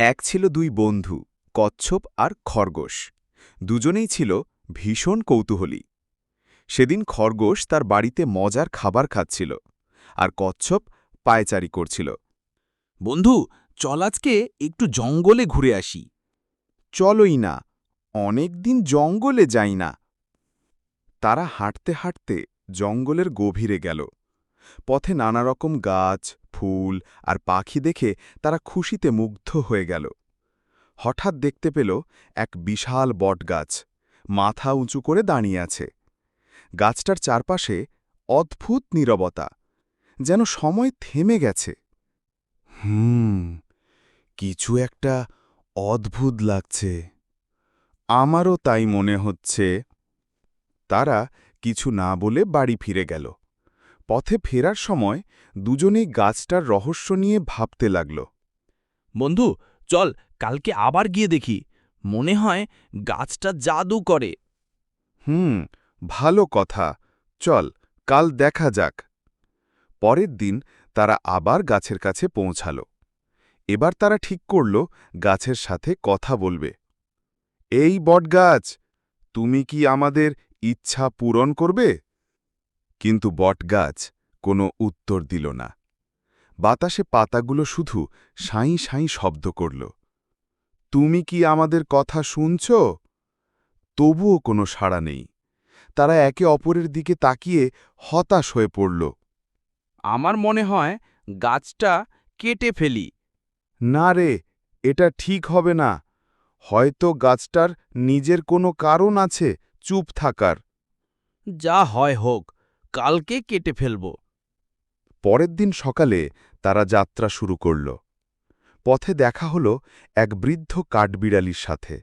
এক ছিল দুই বন্ধু কচ্ছপ আর খরগোশ। দুজনেই ছিল ভীষণ কৌতূহলী। সেদিন খরগোশ তার বাড়িতে মজার খাবার খাচ্ছিল আর কচ্ছপ পায়চারি করছিল। বন্ধু চল আজকে একটু জঙ্গলে ঘুরে আসি। চলোই না অনেক দিন জঙ্গলে যাই না। তারা হাঁটতে হাঁটতে জঙ্গলের গভীরে গেল। পথে নানা রকম গাছ, ফুল আর পাখি দেখে তারা খুশিতে মুগ্ধ হয়ে গেল। হঠাৎ দেখতে পেল এক বিশাল বটগাছ মাথা উঁচু করে দাঁড়িয়ে আছে। গাছটার চারপাশে অদ্ভুত নীরবতা, যেন সময় থেমে গেছে। হুম, কিছু একটা অদ্ভুত লাগছে। আমারও তাই মনে হচ্ছে। তারা কিছু না বলে বাড়ি ফিরে গেল। পথে ফেরার সময় দুজনেই গাছটার রহস্য নিয়ে ভাবতে লাগল। বন্ধু চল কালকে আবার গিয়ে দেখি। মনে হয় গাছটা জাদু করে। হুম ভালো কথা। চল কাল দেখা যাক। পরের দিন তারা আবার গাছের কাছে পৌঁছাল। এবার তারা ঠিক করল গাছের সাথে কথা বলবে। এই বটগাছ তুমি কি আমাদের ইচ্ছা পূরণ করবে? কিন্তু বটগাছ কোনো উত্তর দিল না। বাতাসে পাতাগুলো শুধু সাঁই সাঁই শব্দ করল। তুমি কি আমাদের কথা শুনছ? তবুও কোনো সাড়া নেই। তারা একে অপরের দিকে তাকিয়ে হতাশ হয়ে পড়ল। আমার মনে হয় গাছটা কেটে ফেলি। না রে এটা ঠিক হবে না। হয়তো গাছটার নিজের কোনো কারণ আছে চুপ থাকার। যা হয় হোক কালকে কেটে ফেলব। পরের দিন সকালে তারা যাত্রা শুরু করল। পথে দেখা হল এক বৃদ্ধ কাঠবিড়ালির সাথে।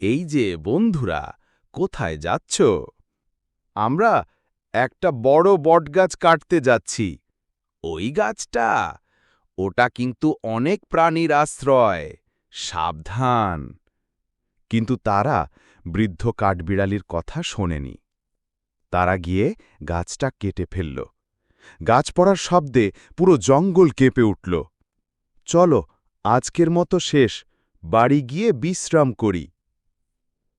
এই যে বন্ধুরা, কোথায় যাচ্ছ? আমরা একটা বড় বটগাছ কাটতে যাচ্ছি। ওই গাছটা, ওটা কিন্তু অনেক প্রাণীর আশ্রয়, সাবধান। কিন্তু তারা বৃদ্ধ কাঠবিড়ালির কথা শোনেনি। তারা গিয়ে গাছটা কেটে ফেলল। গাছ পড়ার শব্দে পুরো জঙ্গল কেঁপে উঠল। চলো, আজকের মতো শেষ, বাড়ি গিয়ে বিশ্রাম করি।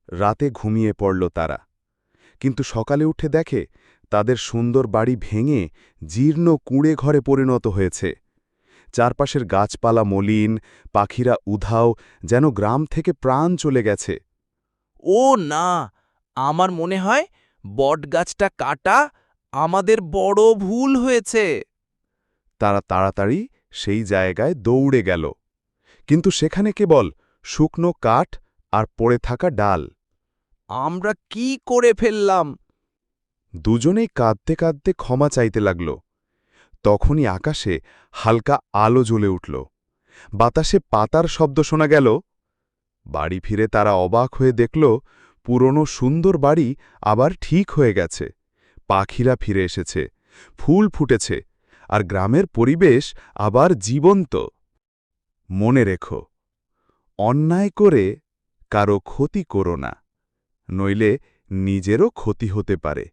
রাতে ঘুমিয়ে পড়ল তারা। কিন্তু সকালে উঠে দেখে, তাদের সুন্দর বাড়ি ভেঙে জীর্ণ কুঁড়ে ঘরে পরিণত হয়েছে। চারপাশের গাছপালা মলিন, পাখিরা উধাও, যেন গ্রাম থেকে প্রাণ চলে গেছে। ও না, আমার মনে হয় বটগাছটা কাটা আমাদের বড় ভুল হয়েছে। তারা তাড়াতাড়ি সেই জায়গায় দৌড়ে গেল। কিন্তু সেখানে কেবল শুকনো কাঠ আর পড়ে থাকা ডাল। আমরা কি করে ফেললাম? দুজনেই কাঁদতে কাঁদতে ক্ষমা চাইতে লাগল। তখনই আকাশে হালকা আলো জ্বলে উঠল। বাতাসে পাতার শব্দ শোনা গেল। বাড়ি ফিরে তারা অবাক হয়ে দেখল পুরনো সুন্দর বাড়ি আবার ঠিক হয়ে গেছে। পাখিরা ফিরে এসেছে, ফুল ফুটেছে, আর গ্রামের পরিবেশ আবার জীবন্ত। মনে রেখো, অন্যায় করে কারও ক্ষতি করো না, নইলে নিজেরও ক্ষতি হতে পারে।